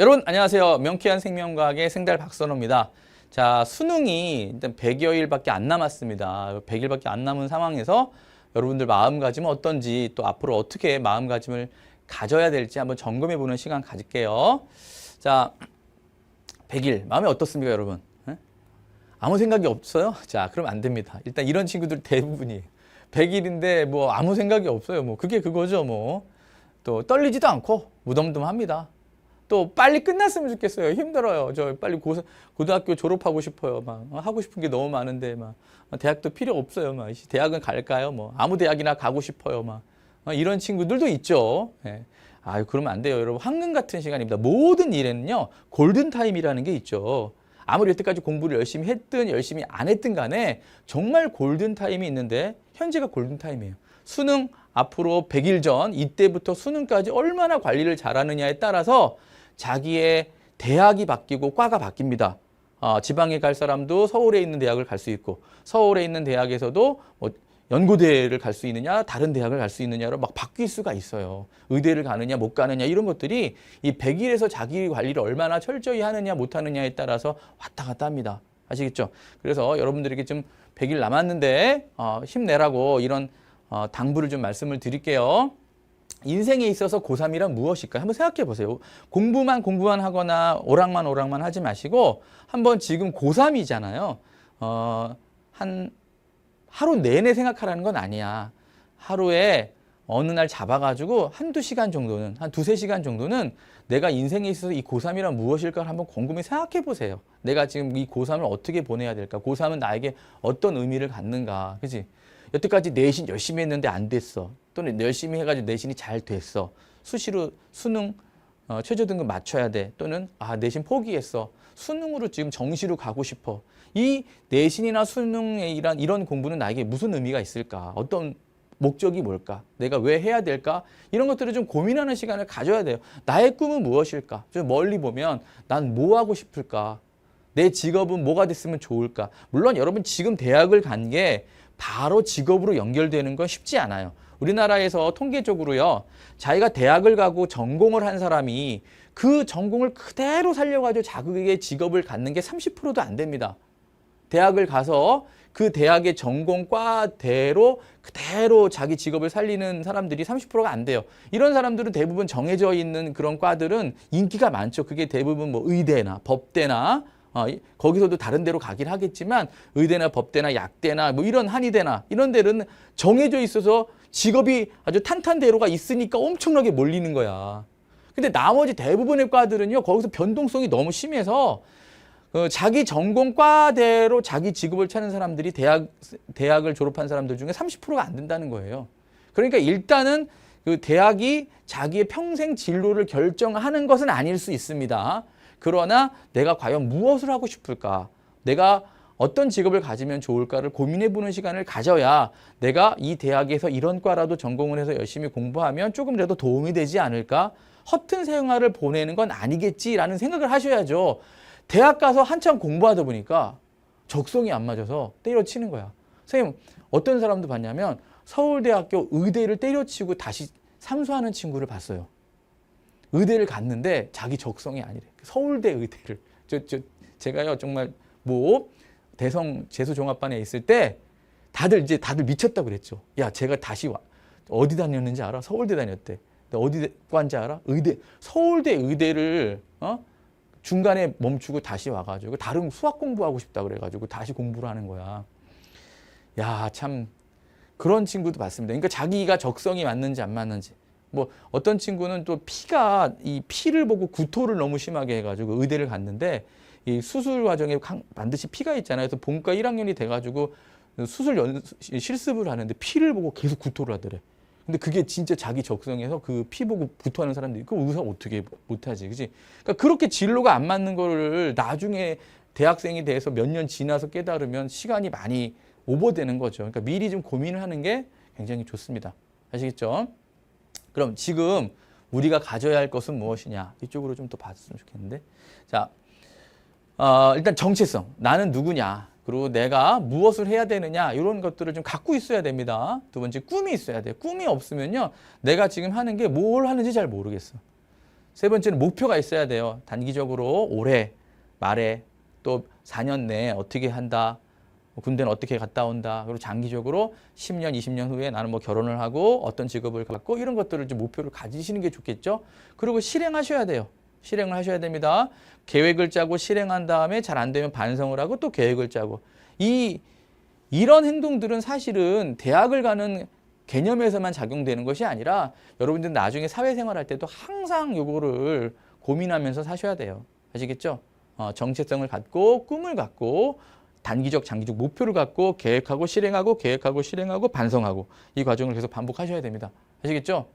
여러분 안녕하세요. 명쾌한 생명과학의 생달 박선호입니다. 자, 수능이 일단 100여일밖에 안 남았습니다. 100일밖에 안 남은 상황에서 여러분들 마음가짐은 어떤지 또 앞으로 어떻게 마음가짐을 가져야 될지 한번 점검해 보는 시간 가질게요. 자, 100일 마음이 어떻습니까, 여러분? 예? 아무 생각이 없어요? 자, 그럼 안 됩니다. 일단 이런 친구들 대부분이 100일인데 뭐 아무 생각이 없어요. 뭐 그게 그거죠, 뭐. 또 떨리지도 않고 무덤덤합니다. 또 빨리 끝났으면 좋겠어요. 힘들어요. 저 빨리 고, 고등학교 졸업하고 싶어요. 막 어, 하고 싶은 게 너무 많은데 막 어, 대학도 필요 없어요. 막 씨, 대학은 갈까요? 뭐 아무 대학이나 가고 싶어요. 막 어, 이런 친구들도 있죠. 예. 아유 그러면 안 돼요, 여러분. 황금 같은 시간입니다. 모든 일에는요 골든 타임이라는 게 있죠. 아무리 여태까지 공부를 열심히 했든 열심히 안 했든 간에 정말 골든 타임이 있는데 현재가 골든 타임이에요. 수능 앞으로 100일 전 이때부터 수능까지 얼마나 관리를 잘하느냐에 따라서 자기의 대학이 바뀌고 과가 바뀝니다. 어, 지방에 갈 사람도 서울에 있는 대학을 갈 수 있고 서울에 있는 대학에서도 뭐 연고대를 갈 수 있느냐 다른 대학을 갈 수 있느냐로 막 바뀔 수가 있어요. 의대를 가느냐 못 가느냐 이런 것들이 이 100일에서 자기 관리를 얼마나 철저히 하느냐 못 하느냐에 따라서 왔다 갔다 합니다. 아시겠죠? 그래서 여러분들에게 좀 100일 남았는데 어, 힘내라고 이런 어, 당부를 좀 말씀을 드릴게요. 인생에 있어서 고3이란 무엇일까? 한번 생각해 보세요. 공부만 공부만 하거나 오락만 오락만 하지 마시고 한번 지금 고3이잖아요. 어, 한 하루 내내 생각하라는 건 아니야. 하루에 어느 날 잡아가지고 한두 시간 정도는, 한 두세 시간 정도는 내가 인생에 있어서 이 고3이란 무엇일까 한번 곰곰이 생각해 보세요. 내가 지금 이 고3을 어떻게 보내야 될까? 고3은 나에게 어떤 의미를 갖는가? 그지? 여태까지 내신 열심히 했는데 안 됐어. 또는 열심히 해가지고 내신이 잘 됐어. 수시로 수능 어, 최저 등급 맞춰야 돼. 또는 아 내신 포기했어. 수능으로 지금 정시로 가고 싶어. 이 내신이나 수능에 이런 이런 공부는 나에게 무슨 의미가 있을까? 어떤 목적이 뭘까? 내가 왜 해야 될까? 이런 것들을 좀 고민하는 시간을 가져야 돼요. 나의 꿈은 무엇일까? 좀 멀리 보면 난 뭐 하고 싶을까? 내 직업은 뭐가 됐으면 좋을까? 물론 여러분 지금 대학을 간 게 바로 직업으로 연결되는 건 쉽지 않아요. 우리나라에서 통계적으로요, 자기가 대학을 가고 전공을 한 사람이 그 전공을 그대로 살려가지고 자기의 직업을 갖는 게 30%도 안 됩니다. 대학을 가서 그 대학의 전공과대로 그대로 자기 직업을 살리는 사람들이 30%가 안 돼요. 이런 사람들은 대부분 정해져 있는 그런 과들은 인기가 많죠. 그게 대부분 뭐 의대나 법대나 어, 거기서도 다른 데로 가긴 하겠지만 의대나 법대나 약대나 뭐 이런 한의대나 이런 데는 정해져 있어서 직업이 아주 탄탄대로가 있으니까 엄청나게 몰리는 거야. 근데 나머지 대부분의 과들은요 거기서 변동성이 너무 심해서 어, 자기 전공과대로 자기 직업을 찾는 사람들이 대학 대학을 졸업한 사람들 중에 30%가 안 된다는 거예요. 그러니까 일단은 그 대학이 자기의 평생 진로를 결정하는 것은 아닐 수 있습니다. 그러나 내가 과연 무엇을 하고 싶을까? 내가 어떤 직업을 가지면 좋을까를 고민해 보는 시간을 가져야 내가 이 대학에서 이런 과라도 전공을 해서 열심히 공부하면 조금이라도 도움이 되지 않을까? 허튼 생활을 보내는 건 아니겠지라는 생각을 하셔야죠. 대학 가서 한참 공부하다 보니까 적성이 안 맞아서 때려치는 거야. 선생님, 어떤 사람도 봤냐면 서울대학교 의대를 때려치고 다시 삼수하는 친구를 봤어요. 의대를 갔는데 자기 적성이 아니래. 서울대 의대를. 저, 저, 제가요, 정말 뭐 대성 재수종합반에 있을 때 다들 이제 다들 미쳤다 그랬죠. 야, 제가 다시 와. 어디 다녔는지 알아? 서울대 다녔대. 어디 관지 알아? 의대. 서울대 의대를, 어? 중간에 멈추고 다시 와가지고 다른 수학 공부하고 싶다 그래가지고 다시 공부를 하는 거야. 야, 참 그런 친구도 봤습니다. 그러니까 자기가 적성이 맞는지 안 맞는지. 뭐 어떤 친구는 또 피가 이 피를 보고 구토를 너무 심하게 해가지고 의대를 갔는데 이 수술 과정에 반드시 피가 있잖아요. 그래서 본과 1학년이 돼가지고 수술 연 실습을 하는데 피를 보고 계속 구토를 하더래. 근데 그게 진짜 자기 적성에서 그 피 보고 구토하는 사람들이 그 의사 어떻게 못하지, 그지? 그러니까 그렇게 진로가 안 맞는 거를 나중에 대학생이 돼서 몇 년 지나서 깨달으면 시간이 많이 오버되는 거죠. 그러니까 미리 좀 고민을 하는 게 굉장히 좋습니다. 아시겠죠? 그럼 지금 우리가 가져야 할 것은 무엇이냐? 이쪽으로 좀 더 봤으면 좋겠는데. 자, 어, 일단 정체성. 나는 누구냐? 그리고 내가 무엇을 해야 되느냐? 이런 것들을 좀 갖고 있어야 됩니다. 두 번째, 꿈이 있어야 돼요. 꿈이 없으면요. 내가 지금 하는 게 뭘 하는지 잘 모르겠어. 세 번째는 목표가 있어야 돼요. 단기적으로 올해 말에 또 4년 내에 어떻게 한다. 뭐 군대는 어떻게 갔다 온다. 그리고 장기적으로 10년, 20년 후에 나는 뭐 결혼을 하고 어떤 직업을 갖고 이런 것들을 좀 목표를 가지시는 게 좋겠죠. 그리고 실행하셔야 돼요. 실행을 하셔야 됩니다. 계획을 짜고 실행한 다음에 잘 안 되면 반성을 하고 또 계획을 짜고 이 이런 행동들은 사실은 대학을 가는 개념에서만 작용되는 것이 아니라 여러분들 나중에 사회생활할 때도 항상 요거를 고민하면서 사셔야 돼요. 아시겠죠? 어, 정체성을 갖고 꿈을 갖고 단기적, 장기적 목표를 갖고 계획하고 실행하고 계획하고 실행하고 반성하고 이 과정을 계속 반복하셔야 됩니다. 아시겠죠?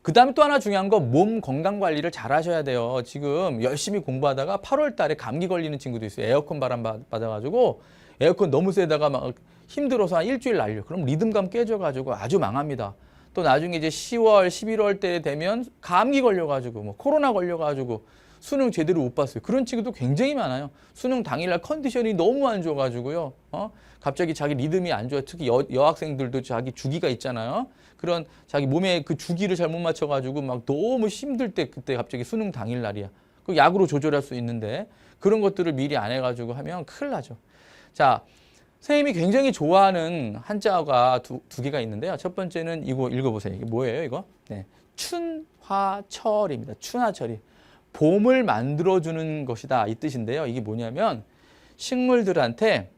그 다음에 또 하나 중요한 건몸 건강 관리를 잘 하셔야 돼요. 지금 열심히 공부하다가 8월 달에 감기 걸리는 친구도 있어요. 에어컨 바람 받- 받아가지고 에어컨 너무 세다가 막 힘들어서 한 일주일 날려. 그럼 리듬감 깨져가지고 아주 망합니다. 또 나중에 이제 10월, 11월 때 되면 감기 걸려가지고 뭐 코로나 걸려가지고 수능 제대로 못 봤어요. 그런 친구도 굉장히 많아요. 수능 당일날 컨디션이 너무 안 좋아가지고요. 어? 갑자기 자기 리듬이 안 좋아. 특히 여, 여학생들도 자기 주기가 있잖아요. 그런 자기 몸에 그 주기를 잘못 맞춰가지고 막 너무 힘들 때 그때 갑자기 수능 당일날이야. 그 약으로 조절할 수 있는데 그런 것들을 미리 안 해가지고 하면 큰일 나죠. 자, 선생님이 굉장히 좋아하는 한자가 두, 두 개가 있는데요. 첫 번째는 이거 읽어보세요. 이게 뭐예요, 이거? 네. 춘화철입니다. 춘화철이. 봄을 만들어주는 것이다. 이 뜻인데요. 이게 뭐냐면 식물들한테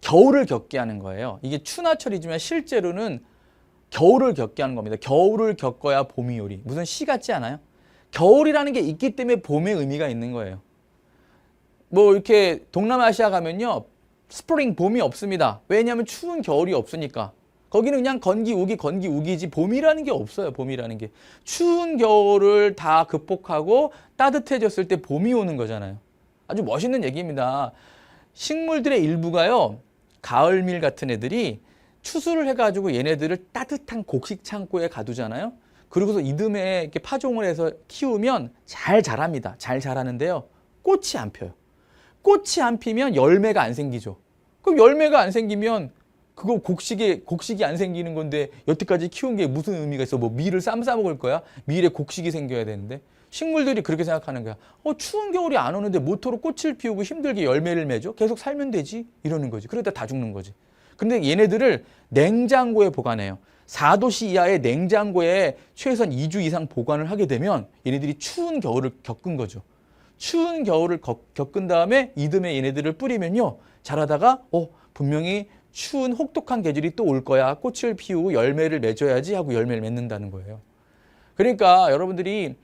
겨울을 겪게 하는 거예요. 이게 춘화철이지만 실제로는 겨울을 겪게 하는 겁니다. 겨울을 겪어야 봄이 오리. 무슨 시 같지 않아요? 겨울이라는 게 있기 때문에 봄의 의미가 있는 거예요. 뭐 이렇게 동남아시아 가면요. 스프링 봄이 없습니다. 왜냐하면 추운 겨울이 없으니까. 거기는 그냥 건기 우기 건기 우기지 봄이라는 게 없어요. 봄이라는 게. 추운 겨울을 다 극복하고 따뜻해졌을 때 봄이 오는 거잖아요. 아주 멋있는 얘기입니다. 식물들의 일부가요. 가을밀 같은 애들이 추수를 해가지고 얘네들을 따뜻한 곡식 창고에 가두잖아요. 그러고서 이듬해 이렇게 파종을 해서 키우면 잘 자랍니다. 잘 자라는데요. 꽃이 안 펴요. 꽃이 안 피면 열매가 안 생기죠. 그럼 열매가 안 생기면 그거 곡식에 곡식이 안 생기는 건데 여태까지 키운 게 무슨 의미가 있어? 뭐 밀을 쌈 싸 먹을 거야? 밀에 곡식이 생겨야 되는데 식물들이 그렇게 생각하는 거야. 어 추운 겨울이 안 오는데 모토로 꽃을 피우고 힘들게 열매를 맺어? 계속 살면 되지? 이러는 거지. 그러다 다 죽는 거지. 근데 얘네들을 냉장고에 보관해요. 4도씨 이하의 냉장고에 최소한 2주 이상 보관을 하게 되면 얘네들이 추운 겨울을 겪은 거죠. 추운 겨울을 겪- 겪은 다음에 이듬해 얘네들을 뿌리면요. 자라다가 어 분명히 추운 혹독한 계절이 또 올 거야. 꽃을 피우고 열매를 맺어야지 하고 열매를 맺는다는 거예요. 그러니까 여러분들이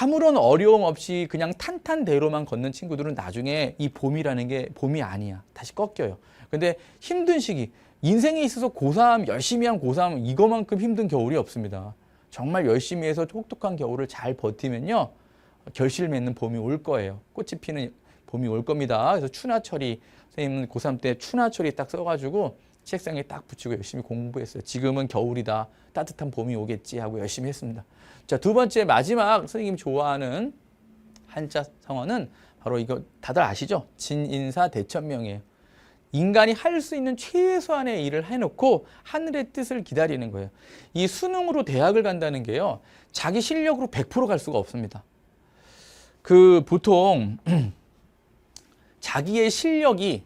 아무런 어려움 없이 그냥 탄탄대로만 걷는 친구들은 나중에 이 봄이라는 게 봄이 아니야. 다시 꺾여요. 근데 힘든 시기, 인생에 있어서 고3, 열심히 한 고3, 이거만큼 힘든 겨울이 없습니다. 정말 열심히 해서 혹독한 겨울을 잘 버티면요. 결실 맺는 봄이 올 거예요. 꽃이 피는 봄이 올 겁니다. 그래서 추나철이 선생님은 고3 때 추나철이 딱 써가지고 책상에 딱 붙이고 열심히 공부했어요. 지금은 겨울이다. 따뜻한 봄이 오겠지 하고 열심히 했습니다. 자, 두 번째 마지막 선생님이 좋아하는 한자 성어는 바로 이거 다들 아시죠? 진인사 대천명이에요. 인간이 할 수 있는 최소한의 일을 해놓고 하늘의 뜻을 기다리는 거예요. 이 수능으로 대학을 간다는 게요. 자기 실력으로 100%갈 수가 없습니다. 그 보통 자기의 실력이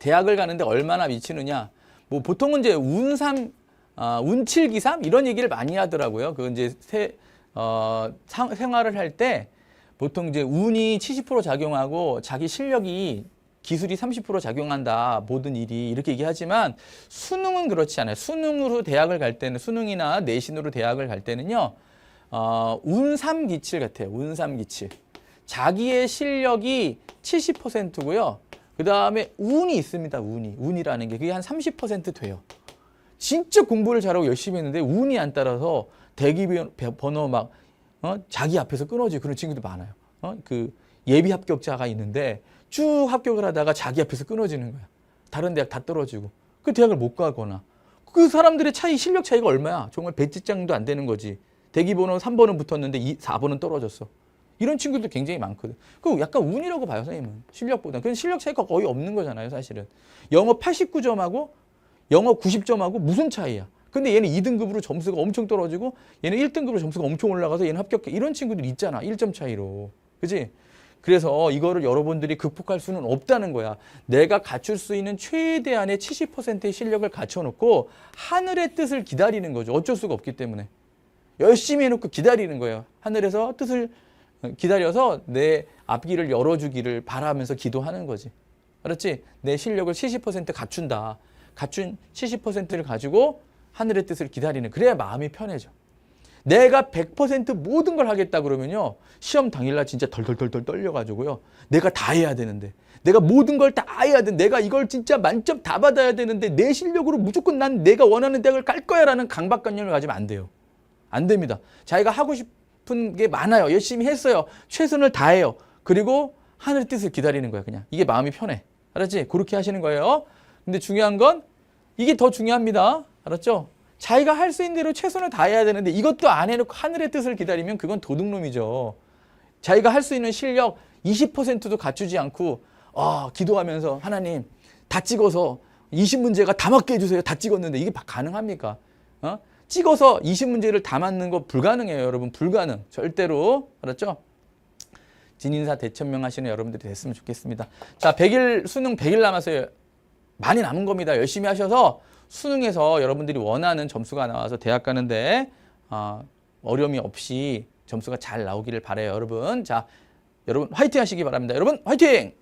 대학을 가는데 얼마나 미치느냐. 뭐 보통은 이제 운삼, 아, 운칠기삼 이런 얘기를 많이 하더라고요. 그 이제 세, 어, 상- 생활을 할 때 보통 이제 운이 70% 작용하고 자기 실력이 기술이 30% 작용한다. 모든 일이 이렇게 얘기하지만 수능은 그렇지 않아요. 수능으로 대학을 갈 때는 수능이나 내신으로 대학을 갈 때는요. 어, 운삼기칠 같아요. 운삼기칠. 자기의 실력이 70%고요. 그 다음에 운이 있습니다. 운이. 운이라는 게 그게 한 30% 돼요. 진짜 공부를 잘하고 열심히 했는데 운이 안 따라서 대기 번호 막 어? 자기 앞에서 끊어지 그런 친구들 많아요. 어? 그 예비 합격자가 있는데 쭉 합격을 하다가 자기 앞에서 끊어지는 거야. 다른 대학 다 떨어지고 그 대학을 못 가거나 그 사람들의 차이 실력 차이가 얼마야? 정말 배지장도 안 되는 거지. 대기 번호 3번은 붙었는데 2, 4번은 떨어졌어. 이런 친구들 굉장히 많거든. 그 약간 운이라고 봐요, 선생님은. 실력보다. 그건 실력 차이가 거의 없는 거잖아요, 사실은. 영어 89점하고 영어 90점하고 무슨 차이야? 근데 얘는 2등급으로 점수가 엄청 떨어지고 얘는 1등급으로 점수가 엄청 올라가서 얘는 합격해. 이런 친구들 있잖아. 1점 차이로. 그지? 그래서 이거를 여러분들이 극복할 수는 없다는 거야. 내가 갖출 수 있는 최대한의 70%의 실력을 갖춰놓고 하늘의 뜻을 기다리는 거죠. 어쩔 수가 없기 때문에. 열심히 해놓고 기다리는 거예요. 하늘에서 뜻을 기다려서 내 앞길을 열어주기를 바라면서 기도하는 거지. 알았지? 내 실력을 70% 갖춘다. 갖춘 70%를 가지고 하늘의 뜻을 기다리는 그래야 마음이 편해져. 내가 100% 모든 걸 하겠다 그러면요. 시험 당일날 진짜 덜덜덜덜 떨려가지고요. 내가 다 해야 되는데. 내가 모든 걸 다 해야 돼. 내가 이걸 진짜 만점 다 받아야 되는데 내 실력으로 무조건 난 내가 원하는 대학을 갈 거야 라는 강박관념을 가지면 안 돼요. 안 됩니다. 자기가 하고 싶 은 게 많아요. 열심히 했어요. 최선을 다해요. 그리고 하늘의 뜻을 기다리는 거야. 그냥. 이게 마음이 편해. 알았지? 그렇게 하시는 거예요. 근데 중요한 건 이게 더 중요합니다. 알았죠? 자기가 할 수 있는 대로 최선을 다해야 되는데 이것도 안 해놓고 하늘의 뜻을 기다리면 그건 도둑놈이죠. 자기가 할 수 있는 실력 20%도 갖추지 않고 아, 기도하면서 하나님 다 찍어서 20문제가 다 맞게 해주세요. 다 찍었는데 이게 가능합니까? 어? 찍어서 20문제를 다 맞는 거 불가능해요, 여러분. 불가능. 절대로. 알았죠? 진인사 대천명 하시는 여러분들이 됐으면 좋겠습니다. 자, 100일, 수능 100일 남았어요. 많이 남은 겁니다. 열심히 하셔서 수능에서 여러분들이 원하는 점수가 나와서 대학 가는데 아, 어려움이 없이 점수가 잘 나오기를 바래요, 여러분. 자, 여러분 화이팅 하시기 바랍니다. 여러분 화이팅!